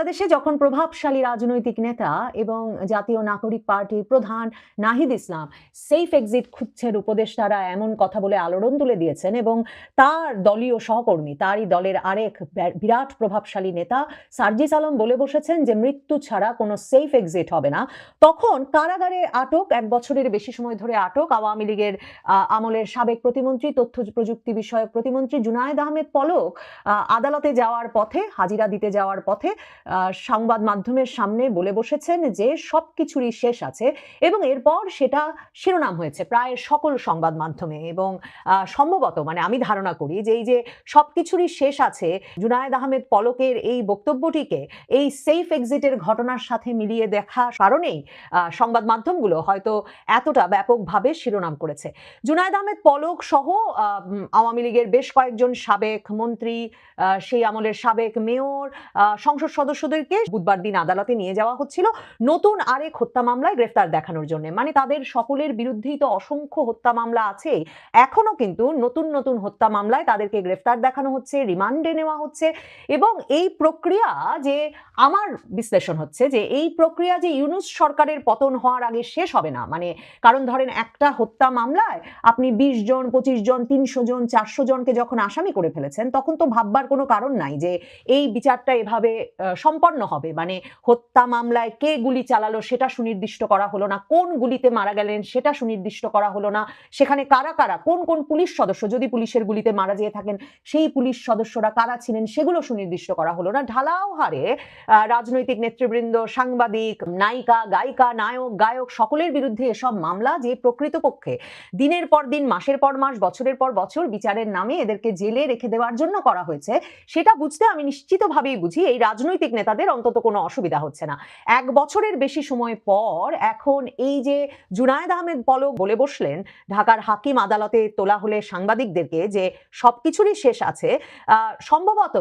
বাংলাদেশে যখন প্রভাবশালী রাজনৈতিক নেতা এবং জাতীয় নাগরিক পার্টির প্রধান নাহিদ ইসলাম সেফ এক্সিট খুঁজছেন উপদেষ্টারা এমন কথা বলে আলোড়ন তুলে দিয়েছেন এবং তার দলীয় সহকর্মী, তারই দলের আরেক বিরাট প্রভাবশালী নেতা সার্জিস আলম বলে বসেছেন যে মৃত্যু ছাড়া কোনো সেফ এক্সিট হবে না। তখন কারাগারে আটক, এক বছরের বেশি সময় ধরে আটক আওয়ামী লীগের আমলের সাবেক প্রতিমন্ত্রী, তথ্য প্রযুক্তি বিষয়ক প্রতিমন্ত্রী জুনায়েদ আহমেদ পলক আদালতে যাওয়ার পথে, হাজিরা দিতে যাওয়ার পথে সংবাদ মাধ্যমের সামনে বলে বসেছেন যে সব কিছুরই শেষ আছে এবং এরপর সেটা শিরোনাম হয়েছে প্রায় সকল সংবাদ মাধ্যমে এবং সম্ভবত মানে আমি ধারণা করি যে এই যে সব কিছুরই শেষ আছে, জুনায়েদ আহমেদ পলকের এই বক্তব্যটিকে এই সেফ এক্সিটের ঘটনার সাথে মিলিয়ে দেখা কারণেই সংবাদ মাধ্যমগুলো হয়তো এতটা ব্যাপকভাবে শিরোনাম করেছে। জুনায়েদ আহমেদ পলক সহ আওয়ামী লীগের বেশ কয়েকজন সাবেক মন্ত্রী সেই আমলের সাবেক মেয়র সংসদ সদস্যদেরকে বুধবার দিন আদালতে নিয়ে যাওয়া হচ্ছিল নতুন আরেক হত্যা মামলায় গ্রেফতার দেখানোর জন্য। মানে তাদের সকলের বিরুদ্ধেই তো অসংখ্য হত্যা মামলা আছে। এখনও কিন্তু নতুন নতুন হত্যা মামলায় তাদেরকে গ্রেফতার দেখানো হচ্ছে, রিমান্ডে নেওয়া হচ্ছে এবং এই প্রক্রিয়া যে আমার বিশ্লেষণ হচ্ছে যে এই প্রক্রিয়া যে ইউনুস সরকারের পতন হওয়ার আগে শেষ হবে না। মানে কারণ ধরেন একটা হত্যা মামলায় আপনি বিশ জন, পঁচিশ জন, তিনশো জন, চারশো জনকে যখন আসামি করে ফেলেছেন, তখন তো ভাববার কোনো কারণ নাই যে এই বিচারটা এভাবে সম্পন্ন হবে? মানে হত্যা মামলায় কে গুলি চালালো সেটা সুনির্দিষ্ট করা হলো না। কোন গুলিতে মারা গেলেন সেটা সুনির্দিষ্ট করা হলো না। সেখানে কারা কারা, কোন কোন পুলিশ সদস্য, যদি পুলিশের গুলিতে মারা যেয়ে থাকেন, সেই পুলিশ সদস্যরা কারা ছিলেন সেগুলো সুনির্দিষ্ট করা হলো না। ঢালাও হারে রাজনৈতিক নেতৃবৃন্দ, সাংবাদিক, নায়িকা, গায়িকা, নায়ক, গায়ক সকলের বিরুদ্ধে এসব মামলা যে প্রকৃতপক্ষে দিনের পর দিন, মাসের পর মাস, বছরের পর বছর বিচারের নামে এদেরকে জেলে রেখে দেওয়ার জন্য করা হয়েছে, সেটা বুঝতে আমি নিশ্চিতভাবেই বুঝি এই রাজনৈতিক নেতাদের অন্তত কোনো অসুবিধা হচ্ছে না। এক বছরের বেশি সময় পর এখন এই যে জুনায়েদ আহমেদ পলক বলে বসলেন, ঢাকার হাকিম আদালতে তোলা হলে সাংবাদিকদেরকে যে সবকিছুরই শেষ আছে সম্ভবত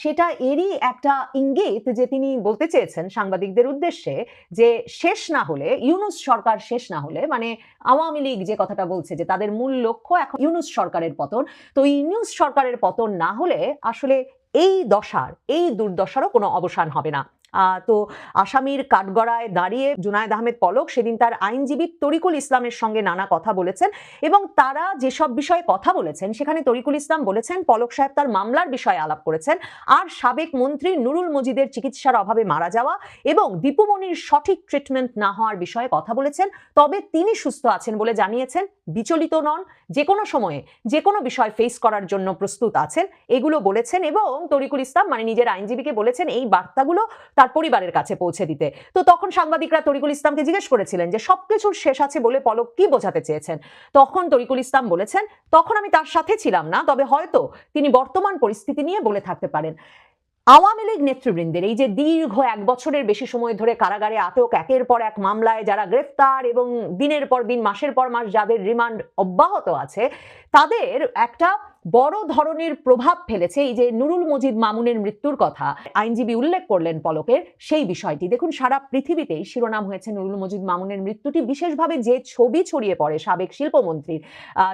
সেটা এরই একটা ইঙ্গিত যে তিনি বলতে চেয়েছেন সাংবাদিকদের উদ্দেশ্যে যে শেষ না হলে, ইউনুস সরকার শেষ না হলে মানে আওয়ামী লীগ যে কথাটা বলছে যে তাদের মূল লক্ষ্য এখন ইউনুস সরকারের পতন, তো ইউনুস সরকারের পতন না হলে আসলে এই দশার এই দুর্দশারও কোনো অবসান হবে না। তো আসামির কাঠগড়ায় দাঁড়িয়ে জুনায়েদ আহমেদ পলক সেদিন তার আইনজীবী তরিকুল ইসলামের সঙ্গে নানা কথা বলেছেন এবং তারা যেসব বিষয়ে কথা বলেছেন, সেখানে তরিকুল ইসলাম বলেছেন পলক সাহেব তার মামলার বিষয়ে আলাপ করেছেন। আর সাবেক মন্ত্রী নুরুল মজিদের চিকিৎসার অভাবে মারা যাওয়া এবং দীপুমণির সঠিক ট্রিটমেন্ট না হওয়ার বিষয়ে কথা বলেছেন, তবে তিনি সুস্থ আছেন বলে জানিয়েছেন, বিচলিত নন, যে কোনো সময়ে যে কোনো বিষয় ফেস করার জন্য প্রস্তুত আছেন, এগুলো বলেছেন এবং তরিকুল ইসলাম মানে নিজের আইনজীবীকে বলেছেন, এই বার্তাগুলো তার পরিবারের কাছে পৌঁছে দিতে। তো তখন সাংবাদিকরা তরিকুল ইসলামকে জিজ্ঞেস করেছিলেন যে, সবকিছুর শেষ আছে বলে পলক কি বোঝাতে চেয়েছেন? তখন তরিকুল ইসলাম বলেছেন, তখন আমি তার সাথে ছিলাম না, তবে হয়তো তিনি বর্তমান পরিস্থিতি নিয়ে বলে থাকতে পারেন। আওয়ামী লীগ নেতৃবৃন্দের এই যে দীর্ঘ এক বছরের বেশি সময় ধরে কারাগারে আটক, একের পর এক মামলায় যারা গ্রেফতার এবং দিনের পর দিন, মাসের পর মাস যাদের রিমান্ড অব্যাহত আছে, তাদের একটা বড় ধরনের প্রভাব ফেলেছে এই যে নুরুল মজিদ মামুনের মৃত্যুর কথা। আইনজীবী উল্লেখ করলেন পলকের সেই বিষয়টি। দেখুন, সারা পৃথিবীতেই শিরোনাম হয়েছে নুরুল মজিদ মামুনের মৃত্যুটি। বিশেষভাবে যে ছবি ছড়িয়ে পড়ে সাবেক শিল্পমন্ত্রীর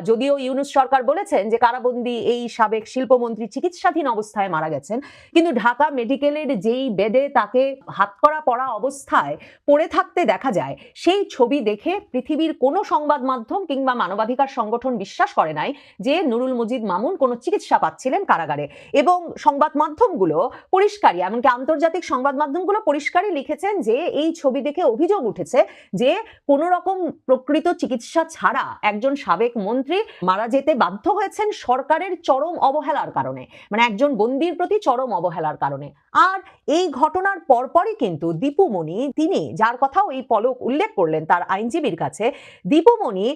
যদিও ইউনুস সরকার বলেছেন যে কারাবন্দী এই সাবেক শিল্পমন্ত্রী চিকিৎসাধীন অবস্থায় মারা গেছেন। কিন্তু ঢাকা মেডিকেলের যেই বেডে তাকে হাতকড়া পড়া অবস্থায় পড়ে থাকতে দেখা যায়, সেই ছবি দেখে পৃথিবীর কোনো সংবাদ মাধ্যম কিংবা মানবাধিকার সংগঠন বিশ্বাস করে নাই যে নুরুল মজিদ মামুন কোনো চিকিৎসা পাচ্ছিলেন কারাগারে। এবং সংবাদ মাধ্যমগুলো পরিষ্কারই, এমনকি আন্তর্জাতিক সংবাদ মাধ্যমগুলো পরিষ্কারই লিখেছেন যে, এই ছবি দেখে অভিযোগ উঠেছে যে, কোনো রকম প্রকৃত চিকিৎসা ছাড়া একজন সাবেক মন্ত্রী মারা যেতে বাধ্য হয়েছেন সরকারের চরম অবহেলার কারণে। মানে একজন বন্দির প্রতি চরম অবহেলার কারণে। আর এই ঘটনার পরপরই কিন্তু দীপুমণি তিনি যার কথাও এই পলক উল্লেখ করলেন তার আইনজীবীর কাছে দীপুমণি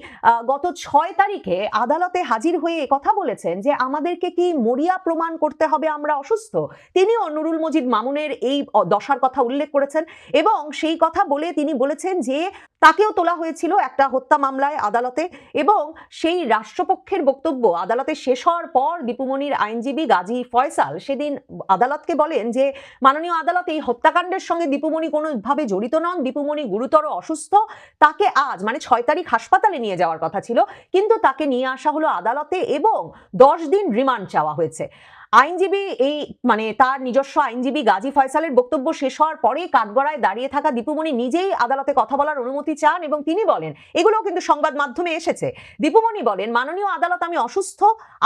গত ছয় তারিখে আদালতে হাজির হয়ে কথা বলেছেন যে আমাদেরকে কি মরিয়া প্রমাণ করতে হবে আমরা অসুস্থ? তিনিও নুরুল মজিদ মামুনের এই দশার কথা উল্লেখ করেছেন এবং সেই কথা বলে তিনি বলেছেন যে তাকেও তোলা হয়েছিল একটা হত্যা মামলায় আদালতে এবং সেই রাষ্ট্রপক্ষের বক্তব্য আদালতে শেষ হওয়ার পর দীপুমণির আইনজীবী গাজী ফয়সাল সেদিন আদালতকে বলেন যে, মাননীয় আদালত এই হত্যাকাণ্ডের সঙ্গে দীপুমণি কোনোভাবে জড়িত নন। দীপুমণি গুরুতর অসুস্থ। তাকে আজ মানে ছয় তারিখ হাসপাতালে নিয়ে যাওয়ার কথা ছিল। কিন্তু তাকে নিয়ে আসা হলো আদালতে এবং দশ দিন রিমান্ড চাওয়া হয়েছে। আইনজীবী এই মানে তার নিজস্ব আইনজীবী গাজী ফয়সালের বক্তব্য শেষ হওয়ার পরে কাঠগড়ায় দাঁড়িয়ে থাকা দীপুমণি নিজেই আদালতে কথা বলার অনুমতি চান এবং তিনি বলেন, এগুলোও কিন্তু সংবাদ মাধ্যমে এসেছে। দীপুমণি বলেন, মাননীয় আদালত, আমি অসুস্থ।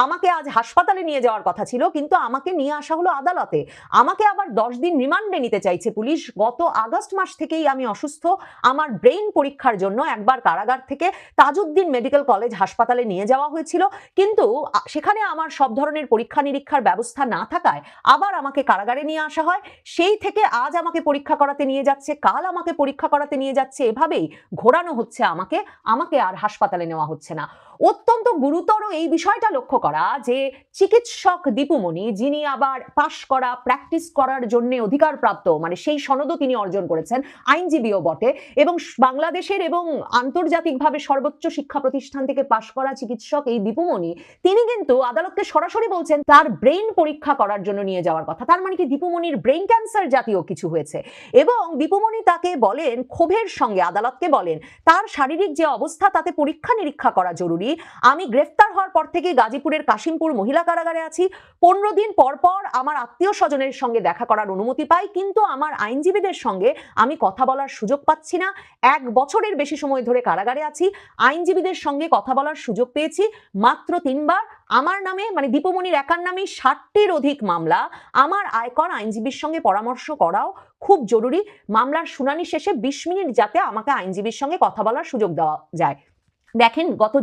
আমাকে আজ হাসপাতালে নিয়ে যাওয়ার কথা ছিল, কিন্তু আমাকে নিয়ে আসা হলো আদালতে। আমাকে আবার দশ দিন রিমান্ডে নিতে চাইছে পুলিশ। গত আগস্ট মাস থেকেই আমি অসুস্থ। আমার ব্রেইন পরীক্ষার জন্য একবার কারাগার থেকে তাজউদ্দিন মেডিকেল কলেজ হাসপাতালে নিয়ে যাওয়া হয়েছিল। কিন্তু সেখানে আমার সব ধরনের পরীক্ষা নিরীক্ষার ব্যবস্থা না থাকায় আবার আমাকে কারাগারে নিয়ে আসা হয়। সেই থেকে আজ আমাকে পরীক্ষা করাতে নিয়ে যাচ্ছে, কাল আমাকে পরীক্ষা করাতে নিয়ে যাচ্ছে। এভাবেই ঘোরানো হচ্ছে আমাকে। আমাকে আর হাসপাতালে নেওয়া হচ্ছে না। অত্যন্ত গুরুতর এই বিষয়টা লক্ষ্য করা যে চিকিৎসক দীপুমণি, যিনি আবার পাশ করা প্র্যাকটিস করার জন্য অধিকারপ্রাপ্ত মানে সেই সনদও তিনি অর্জন করেছেন, আইনজীবীও বটে, এবং বাংলাদেশের এবং আন্তর্জাতিকভাবে সর্বোচ্চ শিক্ষা প্রতিষ্ঠান থেকে পাশ করা চিকিৎসক এই দীপুমণি, তিনি কিন্তু আদালতকে সরাসরি বলছেন তার ব্রেন পরীক্ষা করার জন্য নিয়ে যাওয়ার কথা। তার মানে কি দীপুমণির ব্রেন ক্যান্সার জাতীয় কিছু হয়েছে। এবং দীপুমণি তাকে বলেন ক্ষোভের সঙ্গে, আদালতকে বলেন, তার শারীরিক যে অবস্থা তাতে পরীক্ষা নিরীক্ষা করা জরুরি আমি গ্রেফতার হওয়ার পর থেকে গাজীপুরের কাশিমপুর মহিলা কারাগারে আছি। পনেরো দিন পর পর আমার আত্মীয় স্বজনের সঙ্গে দেখা করার অনুমতি পাই, কিন্তু আমার আইনজীবীদের সঙ্গে আমি কথা বলার সুযোগ পাচ্ছি না। এক বছরের বেশি সময় ধরে কারাগারে আছি, আইনজীবীদের সঙ্গে কথা বলার সুযোগ পেয়েছি, মাত্র তিনবার। আমার নামে মানে দীপমণির একার নামে ষাটটির অধিক মামলা। আমার আয়কর আইনজীবীর সঙ্গে পরামর্শ করাও খুব জরুরি। মামলার শুনানি শেষে বিশ মিনিট যাতে আমাকে আইনজীবীর সঙ্গে কথা বলার সুযোগ দেওয়া যায়। দেখেন, গত